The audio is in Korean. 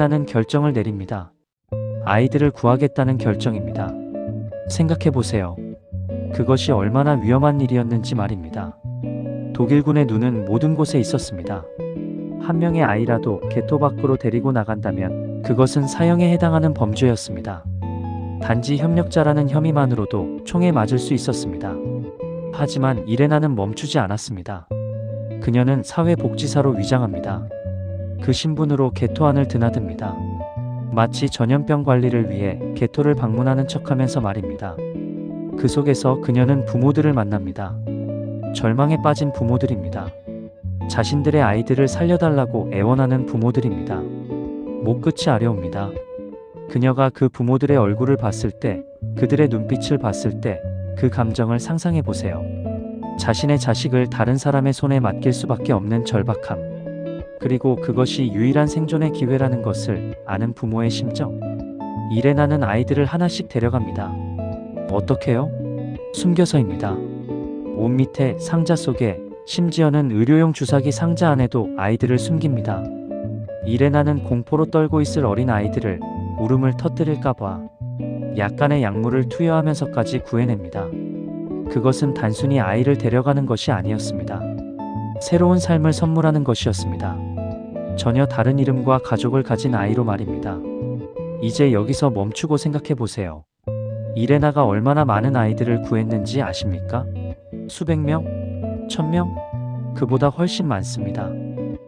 이레나는 결정을 내립니다. 아이들을 구하겠다는 결정입니다. 생각해 보세요. 그것이 얼마나 위험한 일이었는지 말입니다. 독일군의 눈은 모든 곳에 있었습니다. 한 명의 아이라도 개토 밖으로 데리고 나간다면 그것은 사형에 해당하는 범죄였습니다. 단지 협력자라는 혐의만으로도 총에 맞을 수 있었습니다. 하지만 이레나는 멈추지 않았습니다. 그녀는 사회복지사로 위장합니다. 그 신분으로 개토 안을 드나듭니다. 마치 전염병 관리를 위해 개토를 방문하는 척하면서 말입니다. 그 속에서 그녀는 부모들을 만납니다. 절망에 빠진 부모들입니다. 자신들의 아이들을 살려달라고 애원하는 부모들입니다. 목끝이 아려옵니다. 그녀가 그 부모들의 얼굴을 봤을 때, 그들의 눈빛을 봤을 때, 그 감정을 상상해 보세요. 자신의 자식을 다른 사람의 손에 맡길 수밖에 없는 절박함. 그리고 그것이 유일한 생존의 기회라는 것을 아는 부모의 심정. 이레나는 아이들을 하나씩 데려갑니다. 어떻게요? 숨겨서입니다. 옷 밑에 상자 속에 심지어는 의료용 주사기 상자 안에도 아이들을 숨깁니다. 이레나는 공포로 떨고 있을 어린 아이들을 울음을 터뜨릴까봐 약간의 약물을 투여하면서까지 구해냅니다. 그것은 단순히 아이를 데려가는 것이 아니었습니다. 새로운 삶을 선물하는 것이었습니다. 전혀 다른 이름과 가족을 가진 아이로 말입니다. 이제 여기서 멈추고 생각해 보세요. 이레나가 얼마나 많은 아이들을 구했는지 아십니까? 수백 명? 천 명? 그보다 훨씬 많습니다.